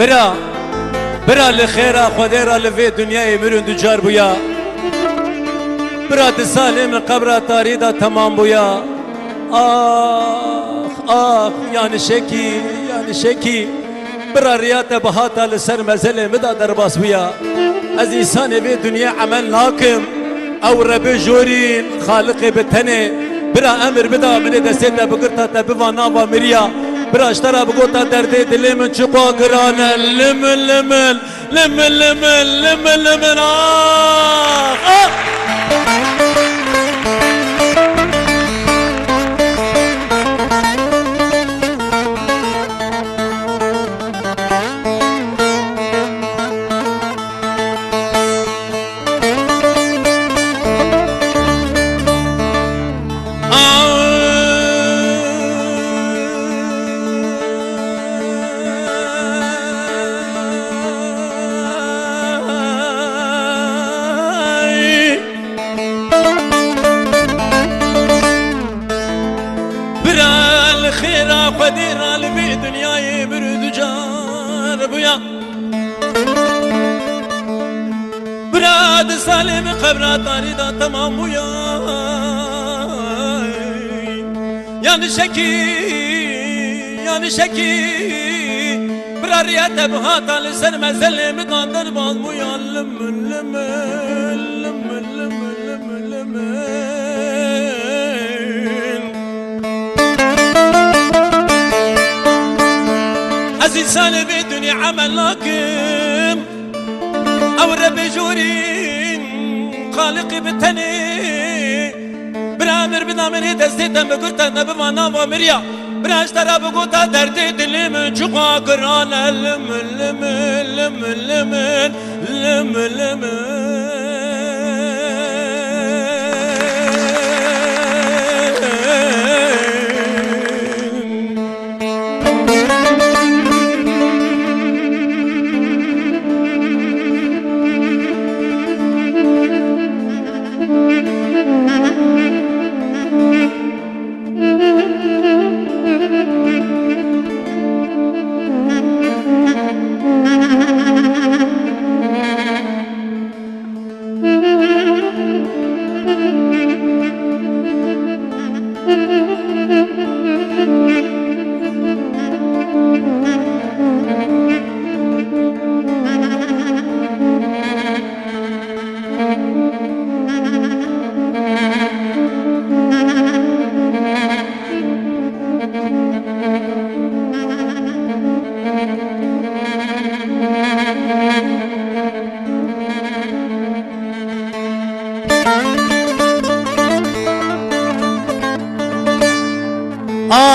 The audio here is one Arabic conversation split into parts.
برا برا لخيرا خديرا لفي دنياي مرون دجار بويا برا تسالي من قبرا تاريدا تمام بويا آخ آخ يعني شكي يعني شكي برا رياته بهاتا لسر مزلة مدى درباس بويا از انسان في دنيا عمل ناكم أو ربي جورين خالقي بتنه. برا أمر بدا من دستيتا بقرتا تبوا نافا مريا برا اشترى بقوتا دردي دلي من شقوا قرانا لمن لمن لمن لمن لمن لمن آه آه dünyayı bürüdü car bu ya. Brad salim kabra tari da tamam bu ya. Yani şeki yani şeki. Brariya tebha tali serme zelim dandır bal bu ya. Lüm lüm lüm lüm lüm lüm سالم الدنيا عمل لكم أو رب جورين خالقي بالتني. برامر بنامر دستيتا بقرتا نبما ناما مريا براش ترى بقوتا دردي دلي من جوا قرآن لم لم لم لم لم لم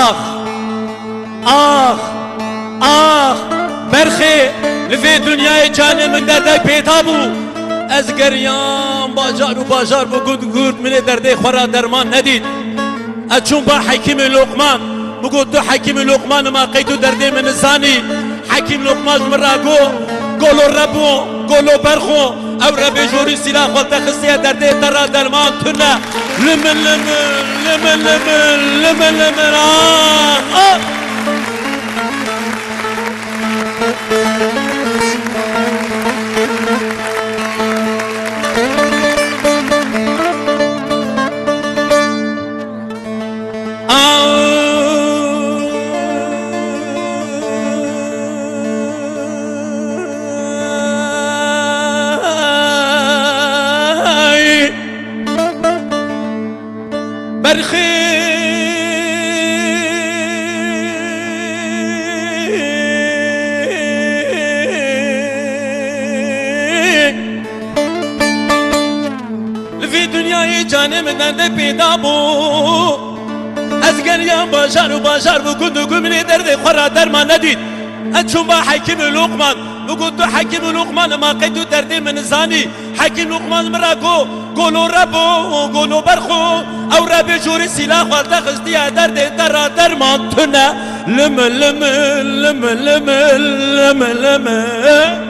آخ آخ آخ برخي لفي دنياي جاني من دردي پیدا بو۔ از گریان باجار و باجار بو گود گود من دردي خورا درمان ندید۔ اچون با حکیم لقمان بگو تو حکیم لقمان ما قیدو دردي من زانی حکیم لقمان مرا گو، گولو ربو، گولو برخو۔ او را به جوری سیلا خود تخصیه در دی ترا درمان تونه لمن لمن لمن لمن لمن لمن آه آه جاني من درد پیدا بو. از گریان باشار و باشار بگو دو گمنی درد خورا درمان ندید. اچون با حکیم لقمان بگو تو حکیم لقمان ما قیدو درد من زانی. حکیم لقمان مرا گو گولو ربو گولو برخو أو رب جوری سلاح والتا خستی درد درا درمان تنه لم لم لم لم.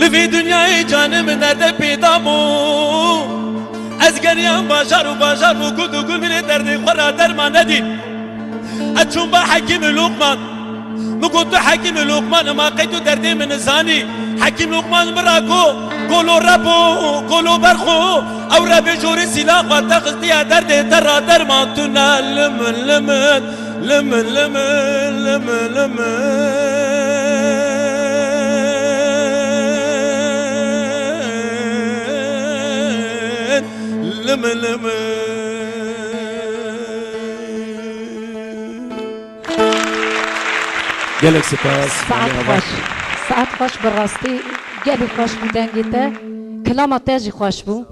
Levi dünyayı canım nerede pidamu Ez geryan bajar gudu gül bile derdi Kora derman edin. Açun ba hakim Lukman بگو تو حکیم لقمان ما قیدو دردی من زانی. حکیم لقمان برا گو گلو ربو گلو برخو. أو رب جوری سیلا خواتا خستی درد ترى در ما تونا لمن لمن لمن لمن لمن لمن لملمه گلک سپاس ساعت خوش. ساعت خوش براستی گلی خوش بودن گیته کلام تاجی خوش بو.